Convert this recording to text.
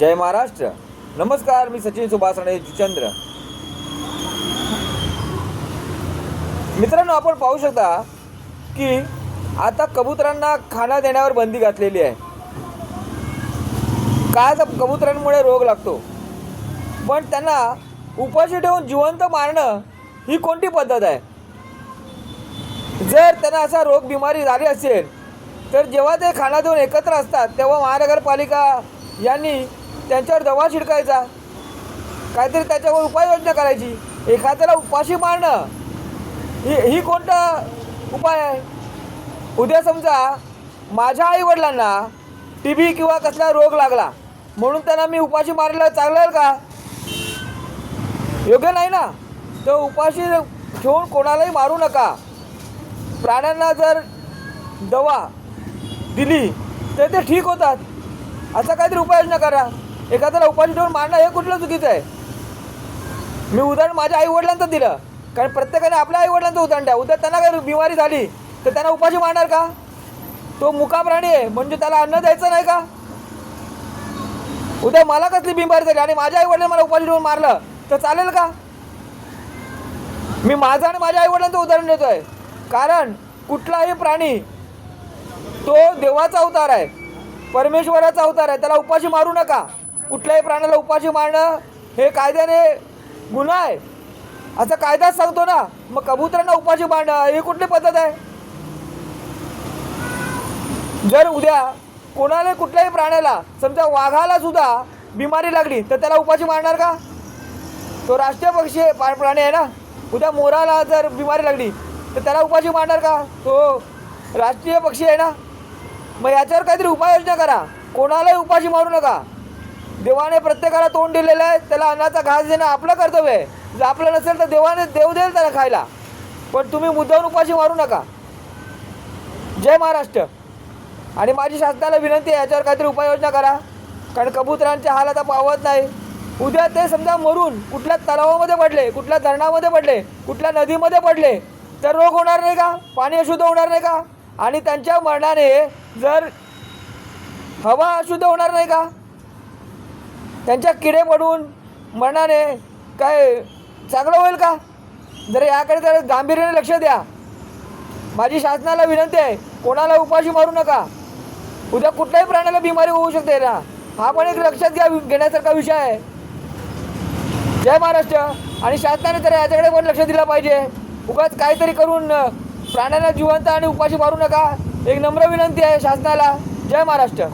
जय महाराष्ट्र. नमस्कार मी सचिन सुभाष राणे जुचंद्र. मित्रांनो आपण पाहू शकता की आता कबुतरांना खाना देण्यावर बंदी घातलेली आहे. काय तर कबुतरांमुळे रोग लागतो. पण त्यांना उपाशी ठेवून जिवंत मारणं ही कोणती पद्धत आहे? जर त्यांना असा रोग बिमारी झाली असेल तर जेव्हा ते खाना देऊन एकत्र असतात तेव्हा महानगरपालिका यांनी त्यांच्यावर दवा शिडकायचा काहीतरी त्याच्यावर उपाययोजना करायची. एखाद्याला उपाशी मारणं ही ही कोणता उपाय आहे? उद्या समजा माझ्या आईवडिलांना टी बी किंवा कसला रोग लागला म्हणून त्यांना मी उपाशी मारलं चालेल का? योग्य नाही ना? तर उपाशी ठेवून कोणालाही मारू नका. प्राण्यांना जर दवा दिली तर ते ठीक होतात. असा काहीतरी उपाययोजना करा. एखाद्याला उपाशी ठेवून मारणं हे कुठलं चुकीचं आहे? मी उदाहरण माझ्या आईवडिलांचं दिलं. कारण प्रत्येकाने आपल्या आईवडिलांचं उदाहरण द्या. उद्या त्यांना काही बिमारी झाली तर त्यांना उपाशी मारणार का? तो मुका प्राणी आहे म्हणजे त्याला अन्न द्यायचं नाही का? उद्या मला कसली बिमारी झाली आणि माझ्या आईवडिलांनी मला उपाशी ठेवून मारलं तर चालेल का? मी माझं आणि माझ्या आईवडिलांचं उदाहरण देतोय. कारण कुठलाही प्राणी तो देवाचा अवतार आहे परमेश्वराचा अवतार आहे त्याला उपाशी मारू नका. कुठल्याही प्राण्याला उपाशी मारणं हे कायद्याने गुन्हा आहे. असं कायदाच सांगतो ना मग कबुतरांना उपाशी मारणं ही कुठली पद्धत आहे? जर उद्या कोणाला कुठल्याही प्राण्याला समजा वाघाला सुद्धा बिमारी लागली तर त्याला उपाशी मारणार का? तो राष्ट्रीय पक्षी आहे, पा- प्राणी आहे ना. उद्या मोराला जर बिमारी लागली तर त्याला उपाशी मारणार का? तो राष्ट्रीय पक्षी आहे ना. मग याच्यावर काहीतरी उपाययोजना करा. कोणालाही उपाशी मारू नका. देवाने प्रत्येकाला तोंड दिलेलं आहे त्याला अन्नाचा घास देणं आपलं कर्तव्य आहे. जर आपलं नसेल तर देवाने देव देईल त्याला खायला. पण तुम्ही मुद्दाहून उपाशी मारू नका. जय महाराष्ट्र. आणि माझी शासनाला विनंती आहे याच्यावर काहीतरी उपाययोजना करा. कारण कबुतरांचे हाल आता पावत नाही. उद्या ते समजा मरून कुठल्या तलावामध्ये पडले कुठल्या धरणामध्ये पडले कुठल्या नदीमध्ये पडले तर रोग होणार नाही का? पाणी अशुद्ध होणार नाही का? आणि त्यांच्या मरणाने जर हवा अशुद्ध होणार नाही का? त्यांच्या किडे पडून मरणाने काय चांगलं होईल का? जर याकडे तर गांभीर्याने लक्ष द्या. माझी शासनाला विनंती आहे कोणाला उपाशी मारू नका. उद्या कुठल्याही प्राण्याला बिमारी होऊ शकते ना. हा पण एक लक्षात घ्या घेण्यासारखा विषय आहे. जय महाराष्ट्र. आणि शासनाने तर याच्याकडे पण लक्ष दिलं पाहिजे. उगाच काहीतरी करून प्राण्यांना जिवंत आणि उपाशी मारू नका. एक नम्र विनंती आहे शासनाला. जय महाराष्ट्र.